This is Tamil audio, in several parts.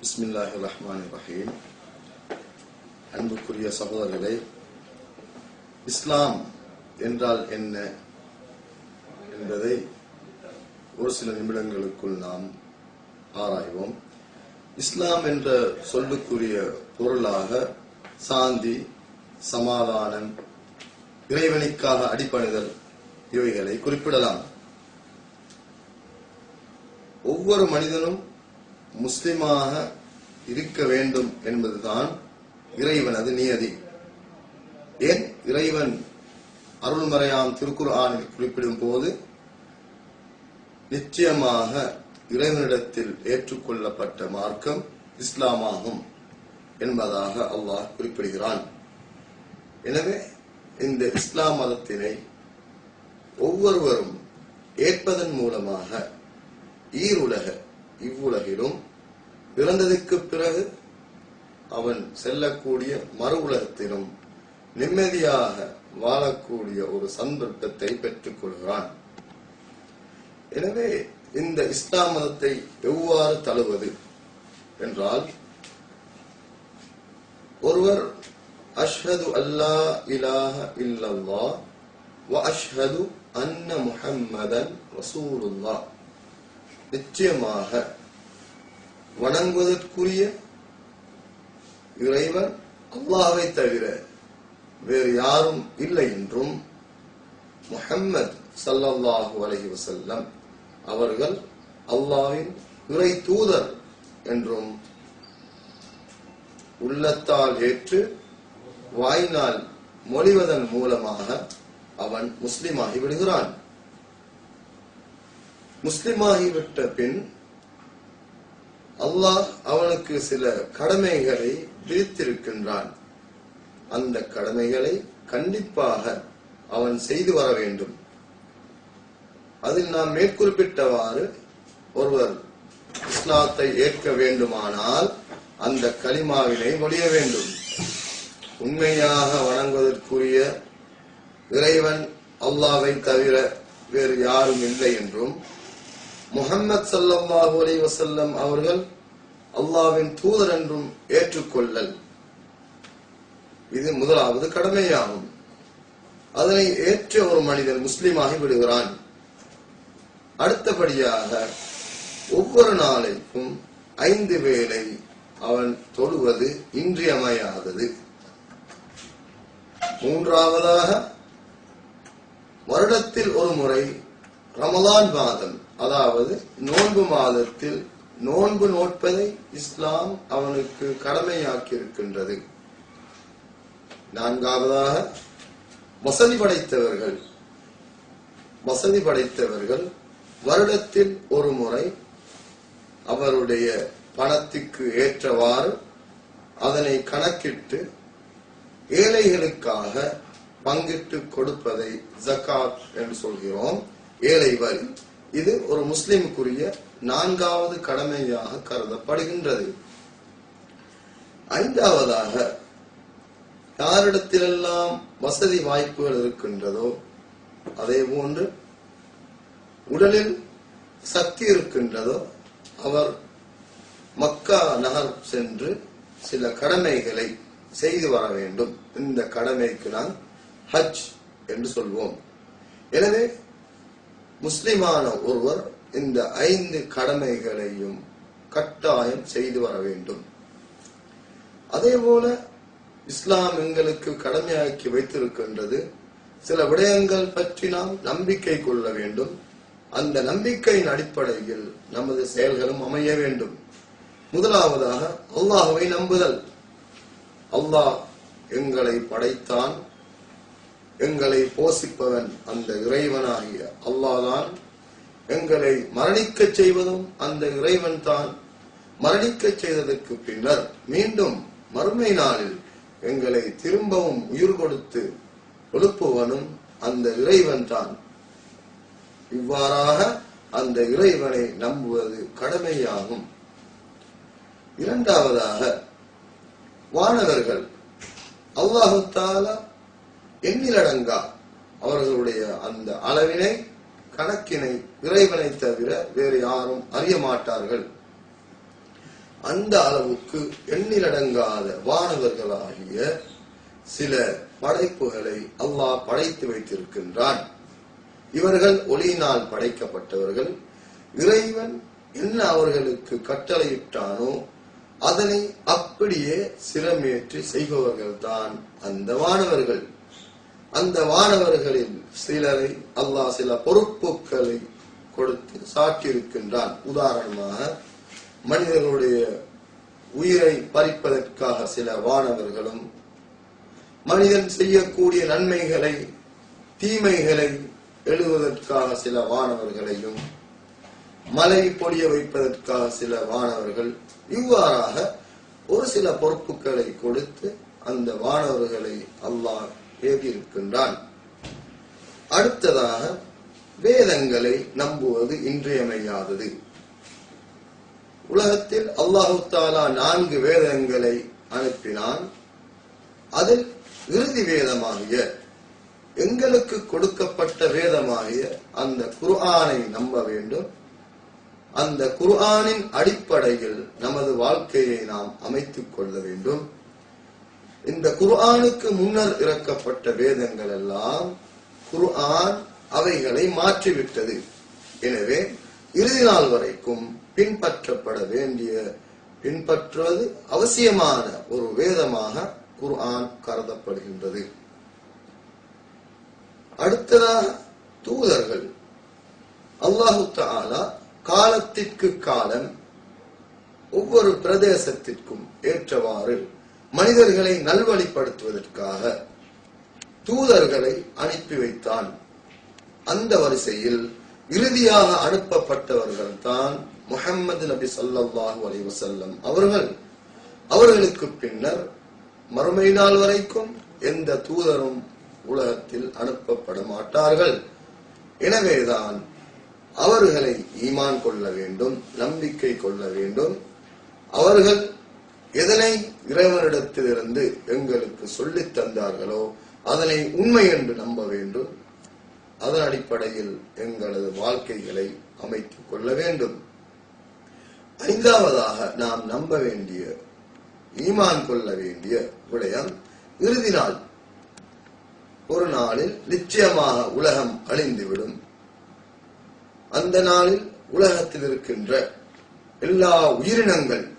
பிஸ்மில்லாஹி ரஹ்மான் ரஹீம் அன்புக்குரிய சகோதரர்களே இஸ்லாம் என்றால் என்ன என்பதை ஒரு சில நிமிடங்களுக்குள் நாம் ஆராய்வோம். இஸ்லாம் என்ற சொல்லுக்குரிய பொருளாக சாந்தி சமாதானம் இறைவனுக்காக அடிப்பணிதல் இவைகளை குறிப்பிடலாம். ஒவ்வொரு மனிதனும் முஸ்லிமாக இருக்க வேண்டும் என்பதுதான் இறைவனது நியதி. ஏன்? இறைவன் அருள்மறையாம் திருக்குர்ஆனில் குறிப்பிடும் போது நிச்சயமாக இறைவனிடத்தில் ஏற்றுக்கொள்ளப்பட்ட மார்க்கம் இஸ்லாமாகும் என்பதாக அல்லாஹ் குறிப்பிடுகிறான். எனவே இந்த இஸ்லாம் மதத்தினை ஒவ்வொருவரும் ஏற்பதன் மூலமாக ஈருலக இவ்வுலகிலும் பிறந்ததுக்கு பிறகு அவன் செல்லக்கூடிய மறு உலகத்திலும் நிம்மதியாக வாழக்கூடிய ஒரு சந்தர்ப்பத்தை பெற்றுக் கொள்கிறான். எனவே இந்த இஸ்லாம் மதத்தை எவ்வாறு தழுவது என்றால் ஒருவர் அஷ்ஹது அல்லா இலாஹ இல்லல்லா வ அஷ்ஹது அன்ன முஹம்மதன் ரசூலுல்லாஹ். நிச்சயமாக வணங்குவதற்குரிய இறைவன் அல்லாவை தவிர வேறு யாரும் இல்லை என்றும் முஹம்மது ஸல்லல்லாஹு அலஹி வசல்லம் அவர்கள் அல்லாவின் இறை தூதர் என்றும் உள்ளத்தால் ஏற்று வாயினால் மொழிவதன் மூலமாக அவன் முஸ்லிமாகி விடுகிறான். முஸ்லிமாகிவிட்ட பின் அல்லாஹ் அவனுக்கு சில கடமைகளை விதித்திருக்கின்றான். அந்த கடமைகளை கண்டிப்பாக அவன் செய்து வர வேண்டும். அதில் நாம் மேற்குறிப்பிட்டவாறு ஒருவர் இஸ்லாத்தை ஏற்க வேண்டுமானால் அந்த கலிமாவினை மொழிய வேண்டும். உண்மையாக வணங்குவதற்குரிய இறைவன் அல்லாவை தவிர வேறு யாரும் இல்லை என்றும் முகம்மது சல்லாஹு அலி வசல்லம் அவர்கள் அல்லாவின் தூதர் என்றும் ஏற்றுக்கொள்ளல். இது முதலாவது கடமையாகும். அதனை ஏற்ற ஒரு மனிதன் முஸ்லீமாகி விடுகிறான். அடுத்தபடியாக ஒவ்வொரு நாளைக்கும் ஐந்து வேளை அவன் தொழுவது இன்றியமையாதது. மூன்றாவதாக வருடத்தில் ஒரு முறை ரமலான் மாதம். அதாவது நோன்பு மாதத்தில் நோன்பு நோட்பதை இஸ்லாம் அவனுக்கு கடமையாக்கி இருக்கின்றது நான்காவதாக வசதி படைத்தவர்கள். வசதி படைத்தவர்கள் வருடத்தில் ஒரு முறை அவருடைய பணத்துக்கு ஏற்றவாறு அதனை கணக்கிட்டு ஏழைகளுக்காக பங்கிட்டு கொடுப்பதை ஜக்காத் என்று சொல்கிறோம். ஏழை வரி. இது ஒரு முஸ்லிமுக்குரிய நான்காவது கடமையாக கருதப்படுகின்றது. ஐந்தாவதாக யாரிடத்திலெல்லாம் வசதி வாய்ப்புகள் இருக்கின்றதோ அதே போன்று உடலில் சக்தி இருக்கின்றதோ அவர் மக்கா நகர் சென்று சில கடமைகளை செய்து வர வேண்டும். இந்த கடமைக்கு நாம் ஹஜ் என்று சொல்வோம். எனவே முஸ்லிமான ஒருவர் இந்த ஐந்து கடமைகளையும் கட்டாயம் செய்து வர வேண்டும். அதே போல இஸ்லாம் எங்களுக்கு கடமையாக்கி வைத்திருக்கின்றது. சில விடயங்கள் பற்றி நாம் நம்பிக்கை கொள்ள வேண்டும். அந்த நம்பிக்கையின் அடிப்படையில் நமது செயல்களும் அமைய வேண்டும். முதலாவதாக அல்லாஹுவை நம்புதல். அல்லாஹ் எங்களை படைத்தான். எங்களை போஷிப்பவன் அந்த இறைவனாகிய அல்லாதான் எங்களை மரணிக்கச் செய்வதும் அந்த இறைவன் தான் மரணிக்கச் செய்ததற்கு பின்னர் மீண்டும் மறுமை நாளில் எங்களை திரும்பவும் உயிர் கொடுத்து எழுப்புவனும் அந்த இறைவன் தான் இவ்வாறாக அந்த இறைவனை நம்புவது கடமையாகும். இரண்டாவதாக வானவர்கள் அல்லாஹு தாலா எண்ணிலடங்கா அவர்களுடைய அந்த அளவினை கணக்கினை இறைவனை தவிர வேறு யாரும் அறிய மாட்டார்கள். அந்த அளவுக்கு எண்ணிலடங்காத வானவர்களாகிய சில படைப்புகளை அல்லாஹ் படைத்து வைத்திருக்கின்றான். இவர்கள் ஒளியினால் படைக்கப்பட்டவர்கள். இறைவன் என்ன அவர்களுக்கு கட்டளையிட்டானோ அதனை அப்படியே சிரமேற்றி செய்பவர்கள் தான் அந்த வானவர்கள். அந்த வானவர்களில் சிலரை அல்லாஹ் சில பொறுப்புகளை கொடுத்து சாட்டியிருக்கின்றான். உதாரணமாக மனிதர்களுடைய உயிரை பறிப்பதற்காக சில வானவர்களும் மனிதன் செய்யக்கூடிய நன்மைகளை தீமைகளை எழுதுவதற்காக சில வானவர்களையும் மழை பொழிய வைப்பதற்காக சில வானவர்கள் இவ்வாறாக ஒரு சில பொறுப்புகளை கொடுத்து அந்த வானவர்களை அல்லாஹ் எழுதியிருக்கின்றான் அடுத்ததாக வேதங்களை நம்புவது இன்றியமையாதது. உலகத்தில் அல்லாஹு தாலா நான்கு வேதங்களை அனுப்பினான். அதில் இறுதி வேதமாகிய எங்களுக்கு கொடுக்கப்பட்ட வேதமாகிய அந்த குர்ஆனை நம்ப வேண்டும். அந்த குர்ஆனின் அடிப்படையில் நமது வாழ்க்கையை நாம் அமைத்துக் கொள்ள வேண்டும். இந்த குர்ஆனுக்கு முன்னர் இறக்கப்பட்ட வேதங்கள் எல்லாம் குர்ஆன் அவைகளை மாற்றிவிட்டது. எனவே இறுதி நாள் வரைக்கும் பின்பற்றப்பட வேண்டிய பின்பற்றுவது அவசியமான ஒரு வேதமாக குர்ஆன் கருதப்படுகின்றது. அடுத்ததாக தூதர்கள். அல்லாஹு தாலா காலத்திற்கு காலம் ஒவ்வொரு பிரதேசத்திற்கும் ஏற்றவாறு மனிதர்களை நல்வழிப்படுத்துவதற்காக தூதர்களை அனுப்பி வைத்தான். அந்த வரிசையில் இறுதியாக அனுப்பப்பட்டவர்கள் தான் முகமது நபி சல்லாஹூ அலி வசல்லம் அவர்கள். அவர்களுக்கு பின்னர் மறுமை நாள் வரைக்கும் எந்த தூதரும் உலகத்தில் அனுப்பப்பட மாட்டார்கள் எனவேதான் அவர்களை ஈமான் கொள்ள வேண்டும் நம்பிக்கை கொள்ள வேண்டும். அவர்கள் எதனை இறைவனிடத்திலிருந்து எங்களுக்கு சொல்லித் தந்தார்களோ அதனை உண்மை என்று நம்ப வேண்டும். அதன் அடிப்படையில் எங்களது வாழ்க்கைகளை அமைத்துக் கொள்ள வேண்டும். ஐந்தாவதாக நாம் நம்ப வேண்டிய ஈமான் கொள்ள வேண்டிய விடயம் இறுதி நாள். ஒரு நாளில் நிச்சயமாக உலகம் அழிந்துவிடும். அந்த நாளில் உலகத்தில் இருக்கின்ற எல்லா உயிரினங்கள்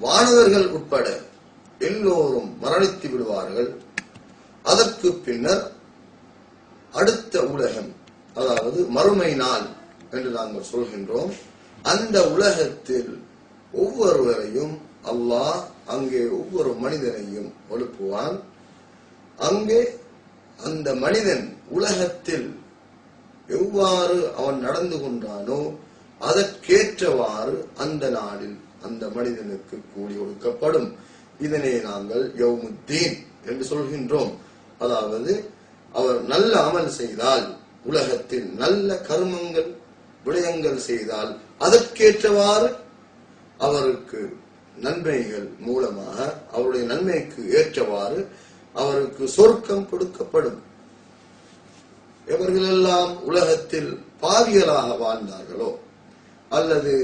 வானவர்கள் உட்பட எல்லோரும் மரணித்து விடுவார்கள். அதற்கு பின்னர் அடுத்த உலகம் அதாவது மறுமை நாள் என்று நாங்கள் சொல்கின்றோம். அந்த உலகத்தில் ஒவ்வொருவரையும் அல்லாஹ் அங்கே ஒவ்வொரு மனிதனையும் எழுப்புவான். அங்கே அந்த மனிதன் உலகத்தில் எவ்வாறு அவன் நடந்து கொண்டானோ அதற்கேற்றவாறு அந்த நாளில் அந்த மனிதனுக்கு கூலி ஒடுக்கப்படும் இதனை நாங்கள் யவுமுத்தீன் என்று சொல்கின்றோம். அதாவது அவர் நல்ல அமல் செய்தால் உலகத்தில் நல்ல கர்மங்கள் விடயங்கள் செய்தால் அதற்கேற்றவாறு அவருக்கு நன்மைகள் மூலமாக அவருடைய நன்மைக்கு ஏற்றவாறு அவருக்கு சொர்க்கம் கொடுக்கப்படும். இவர்களெல்லாம் உலகத்தில் பாவியலாக வாழ்ந்தார்களோ அல்லது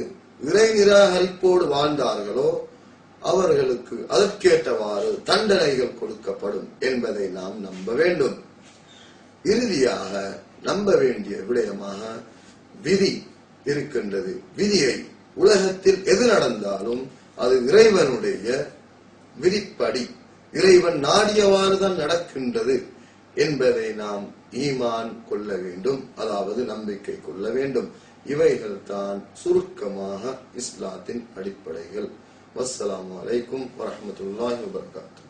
இறை நிராகரிப்போடு வாழ்ந்தார்களோ அவர்களுக்கு அதற்கேற்றவாறு தண்டனைகள் கொடுக்கப்படும் என்பதை நாம் நம்ப வேண்டும். இறுதியாக நம்ப வேண்டிய விடயமாக விதி இருக்கின்றது. விதியை உலகத்தில் எது நடந்தாலும் அது இறைவனுடைய விதிப்படி இறைவன் நாடியவாறு தான் நடக்கின்றது என்பதை நாம் ஈமான் கொள்ள வேண்டும். அதாவது நம்பிக்கை கொள்ள வேண்டும். இவைகள் தான் சுருக்கமாக இஸ்லாத்தின் அடிப்படைகள். வஸ்ஸலாமு அலைக்கும் வரமத்துல்லாஹி வபர்காத்து.